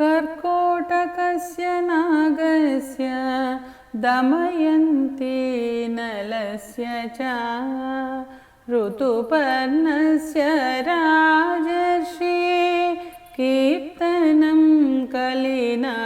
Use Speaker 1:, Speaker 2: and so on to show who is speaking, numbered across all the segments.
Speaker 1: कर्कोटकस्य नागस्य दमयन्ती नलस्य च ऋतुपर्णस्य राजर्षि कीर्तनं कलिनाशनम्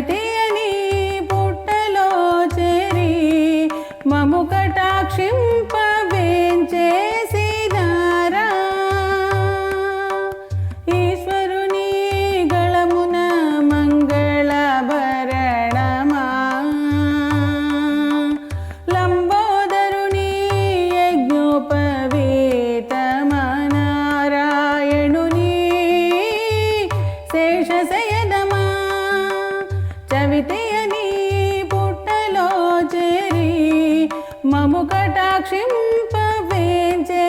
Speaker 1: చవితి మము కటాక్షింప వేంచేసినారా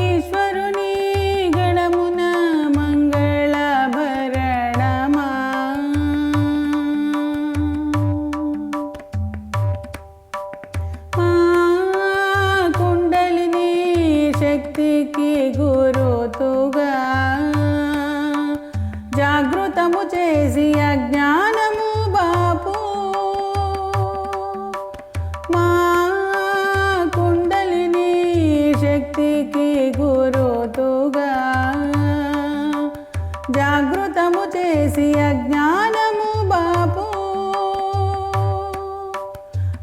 Speaker 1: ఈశ్వరుని గణమున మంగళభరణమా? మా కుండలిని శక్తికి గురుతుగా జాగృతము చేసి అజ్ఞానము బాపు.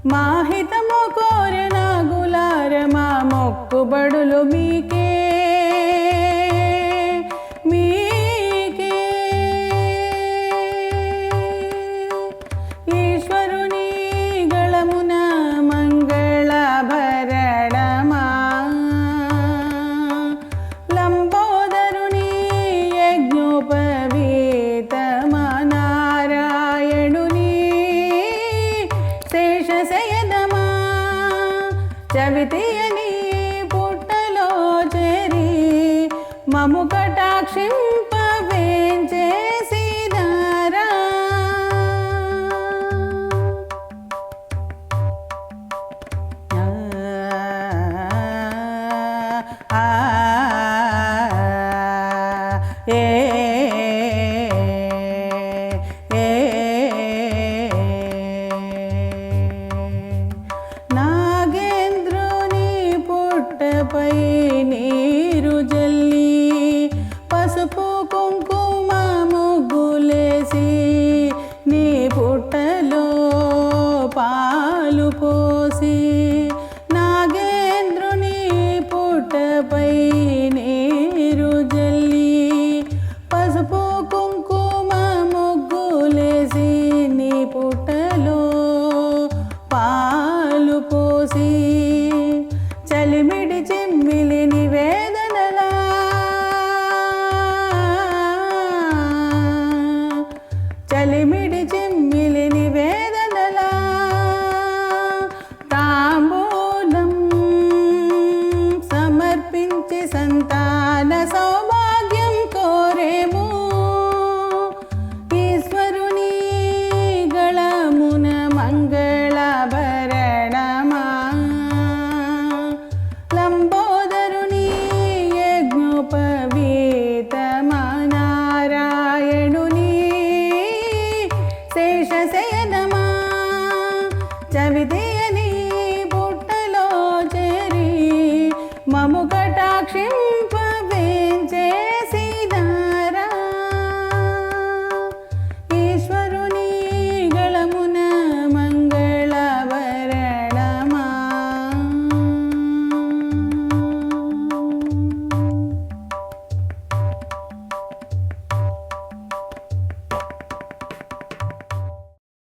Speaker 1: మాహితము కోరిన గులారమా మొక్కుబడులు మీకే. మము కటాక్షింపవేంచేసినారా ఏ పసుపు కుంకుమ ముగ్గులేసి నీ పుట్టలో పాలు పోసి చలిమి చవిదేయని బుట్టలో చేరి మము కటాక్షిం